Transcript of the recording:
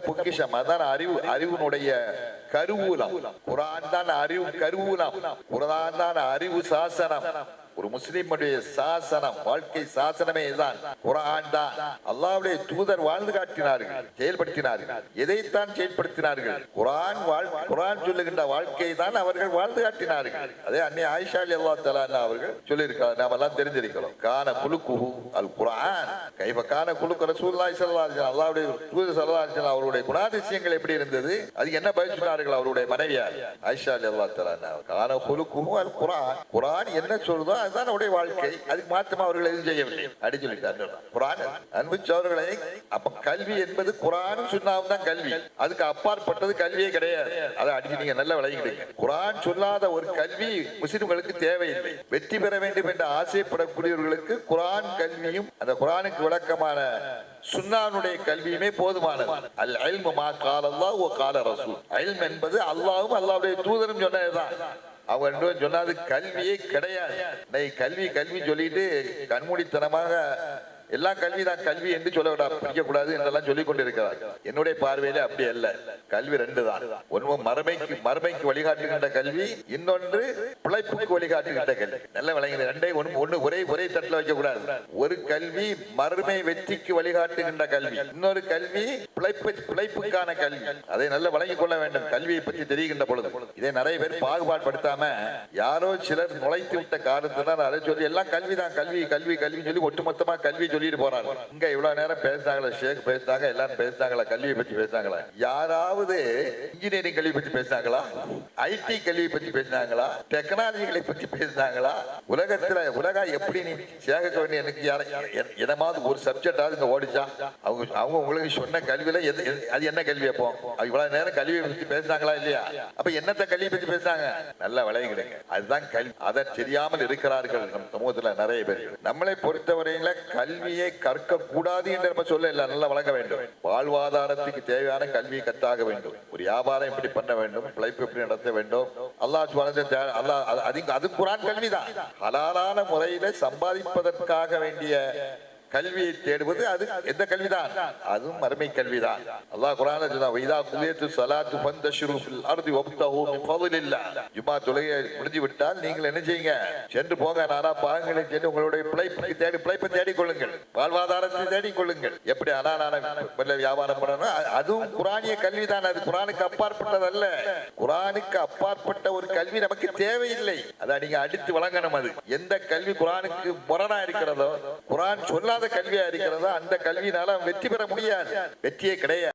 பொக்கிஷம். அதான் அறிவு அறிவுனுடைய கருவூலம். குரான் தான் அறிவு கருவூலம். குரான் தான் அறிவு சாசனம். ஒரு முஸ்லீமுடைய சாசனம் வாழ்க்கை சாசனமே தான் குரான் தான். அல்லாவுடைய தூதர் வாழ்ந்து காட்டினார்கள் செயல்படுத்தினார்கள். எதைத்தான் செயல்படுத்தினார்கள்? குரான் வாழ் குரான் சொல்லுகின்ற வாழ்க்கையை தான் அவர்கள் வாழ்ந்து காட்டினார்கள். அதே அன்னை ஆயிஷா அல்லா தலான் அவர்கள் சொல்லியிருக்காங்க நாம் எல்லாம் தெரிஞ்சிருக்கிறோம் கான குலுக்குஹு அல் குரான் கைப கான குலுக்கு ரசூலுல்லாஹி ஸல்லல்லாஹு அல்லாவுடைய தூதர் ஸல்லல்லாஹு அவருடைய குணாதிசயங்கள் எப்படி இருந்தது? அது என்ன பதில் சொன்னார்கள் அவருடைய மனைவியார்? ஆயிஷா அல்லா தலான் கான குலுக்குஹு அல் குரான் குரான் என்ன சொல்றதோ அதுதான் வாழ்க்கை. அதுக்கு மாத்தமா அவர்கள் எதுவும் செய்யவில்லை. அடி சொல்லிட்டார். குரான் அன்பு சோழர்களை அப்ப கல்வி என்பது குரான் சுண்ணாவும் தான் கல்வி. அதுக்கு அப்பாற்பட்டது கல்வியே கிடையாது. அதை அடிச்சு நீங்க நல்ல விளங்கிடுங்க குரான் சொல்லாத ஒரு கல்வி முஸ்லிம்களுக்கு தேவையில்லை. வெற்றி பெற வேண்டும் என்று ஆசைப்படக்கூடியவர்களுக்கு குரான் கல்வியும் அந்த குரானுக்கு விளக்கமான சுன்னானுடைய கல்வியுமே போதுமானது. அல் அல்மு மா கால ஓ கால ரசூல். அல்ம் என்பது அல்லாவும் அல்லாவுடைய தூதரும் சொன்னதுதான். அவங்க ரெண்டு பேரும் சொன்னாது கல்வியே கிடையாது. கல்வி கல்வி சொல்லிட்டு கண்மூடித்தனமாக எல்லாம் கல்வி தான் கல்வி என்று சொல்ல படிக்கக்கூடாது என்றெல்லாம் சொல்லிக் கொண்டிருக்கிறார். என்னுடைய பார்வையில அப்படி அல்ல. கல்வி ரெண்டு தான் ஒன்று மறுமைக்கு மறுமைக்கு வழிகாட்டுகின்ற கல்வி இன்னொன்று பிழைப்புக்கு வழிகாட்டுகின்ற கல்வி. நல்ல விளங்குது. ரெண்டே ஒன்று ஒன்று ஒரே ஒரே தட்டில் வைக்கக்கூடாது. ஒரு கல்வி மறுமை வெற்றிக்கு வழிகாட்டுகின்ற கல்வி. இன்னொரு கல்வி பிழைப்பு பிழைப்புக்கான கல்வி. அதை நல்ல வழங்கிக் கொள்ள வேண்டும். கல்வியை பற்றி தெரிகின்ற பொழுது. இதை நிறைய பேர் பாகுபாடுபடுத்தாம யாரோ சிலர் நுழைத்து விட்ட காரணத்தினால் அதை சொல்லி எல்லாம் கல்வி தான் கல்வி கல்வி கல்வி சொல்லி ஒட்டுமொத்தமாக கல்வி சொல்லிட்டு போறாங்க. இங்க இவ்வளவு நேரம் பேசினாங்களா ஷேக் பேசினாங்க எல்லாரும் பேசினாங்களா கல்வியை பத்தி பேசினாங்களா. யாராவது இன்ஜினியரிங் கல்வி பத்தி பேசினாங்களா? ஐடி கல்வி பத்தி பேசினாங்களா? டெக்னாலஜிகளை பத்தி பேசினாங்களா? உலகத்துல உலகம் எப்படி நீ சேகரிக்க வேண்டிய எனக்கு யார- எ- என்னமாவது ஒரு சப்ஜெக்டாவது இங்க ஓடிச்சா அவங்க அவங்க உங்களுக்கு சொன்ன கல்வியில எது அது என்ன கல்வி அப்போ? இவ்வளவு நேரம் கல்வியை பத்தி பேசினாங்களா இல்லையா? அப்ப என்னத்த கல்வியை பத்தி பேசினாங்க? நல்ல விளையுங்க அதுதான் கல்வி. அதை தெரியாமல் இருக்கிறார்கள் நம் சமூகத்துல நிறைய பேர். நம்மளை பொறுத்தவரையில கல்வி கல்வியை கற்க கூடாது என்று நம்ம சொல்ல இல்லை நல்லா வழங்க வேண்டும். வாழ்வாதாரத்துக்கு தேவையான கல்வியை கற்றாக வேண்டும். ஒரு வியாபாரம் எப்படி பண்ண வேண்டும் பிழைப்பு எப்படி நடத்த வேண்டும் அல்லாஹ் சுப்ஹானஹு அல்லாஹ் அது- அது அது குரான் கல்விதான். ஹலாலான முறையில சம்பாதிப்பதற்காக வேண்டிய கல்வியை தேடுவது அது எந்த கல்விதான்? அதுவும் மறுமை கல்விதான். அல்லாஹ் குரான வைதா குலியத்து சலாத்து ஃபந்தஷிரு ஃபில் அர்தி வப்தஹு மின் ஃபضலில்லாஹ் ஜும்மா தொழுகை முடிஞ்சு விட்டால் நீங்கள் என்ன செய்யுங்க? சென்று போங்க நானா பாகங்களை சென்று உங்களுடைய பிழைப்பை தேடி பிழைப்பை தேடிக் கொள்ளுங்கள் வாழ்வாதாரத்தை தேடிக் கொள்ளுங்கள் எப்படி அனானான வியாபாரம் பண்ணணும் அதுவும் குரானிய கல்விதான். அது குரானுக்கு அப்பாற்பட்டதல்ல. குரானுக்கு அப்பாற்பட்ட ஒரு கல்வி நமக்கு தேவையில்லை. அதை நீங்க அடித்து வழங்கணும் அது. எந்த கல்வி குரானுக்கு முரணா இருக்கிறதோ குரான் சொல்லாத கல்வியா இருக்கிறதா? அந்த கல்வியினால வெற்றி பெற முடியாது. வெற்றியே கிடையாது.